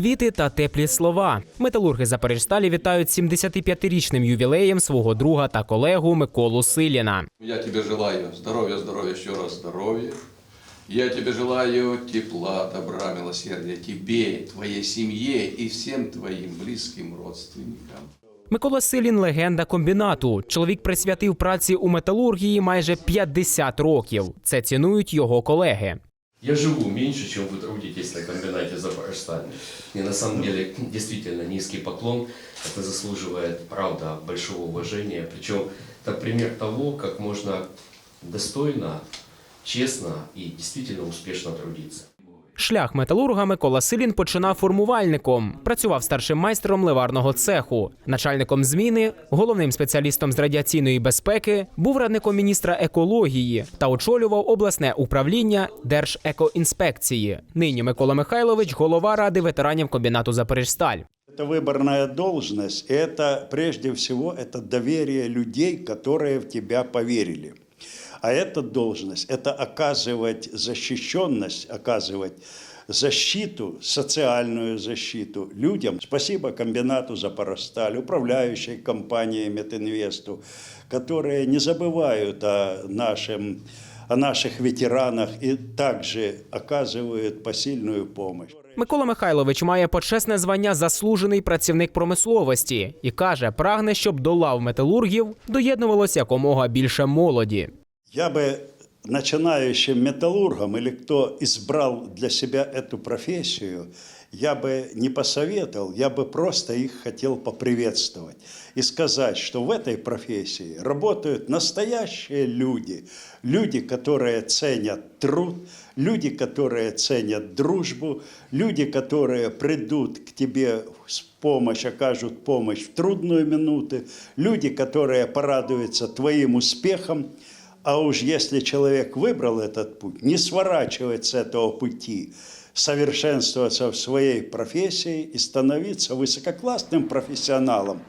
квіти та теплі слова. Металурги Запоріжсталі вітають 75-річним ювілеєм свого друга та колегу Миколу Силіна. Я тебе желаю здоровья, здоровья, еще раз здоровья. Я тебе желаю тепла, добра, милосердия тебе, твоей семье и всем твоим близким родственникам. Микола Силін легенда комбінату. Чоловік присвятив праці у металургії майже 50 років. Це цінують його колеги. Я живу меньше, чем вы трудитесь на комбинате Запорожсталь. И на самом деле действительно низкий поклон. Это заслуживает, правда, большого уважения. Причем это пример того, как можно достойно, честно и действительно успешно трудиться. Шлях металурга Микола Силін починав формувальником. Працював старшим майстром ливарного цеху, начальником зміни, головним спеціалістом з радіаційної безпеки, був радником міністра екології та очолював обласне управління Держекоінспекції. Нині Микола Михайлович голова ради ветеранів комбінату Запоріжсталь. Это выборная должность, и это прежде всего это доверие людей, которые в тебя поверили. А эта должность – это оказывать защищенность, оказывать защиту, социальную защиту людям. Спасибо комбинату «Запорожсталь», управляющей компанией «Метинвесту», которые не забывают о, нашем, о наших ветеранах и также оказывают посильную помощь. Микола Михайлович має почесне звання заслужений працівник промисловості і каже, прагне, щоб до лав металургів доєднувалося якомога більше молоді. Я бы начинающим металлургам или кто избрал для себя эту профессию, я бы не посоветовал, я бы просто их хотел поприветствовать и сказать, что в этой профессии работают настоящие люди, люди, которые ценят труд, люди, которые ценят дружбу, люди, которые придут к тебе с помощь, окажут помощь в трудную минуту, люди, которые порадуются твоим успехам, а уж если человек выбрал этот путь, не сворачивать с этого пути, совершенствоваться в своей профессии и становиться высококлассным профессионалом.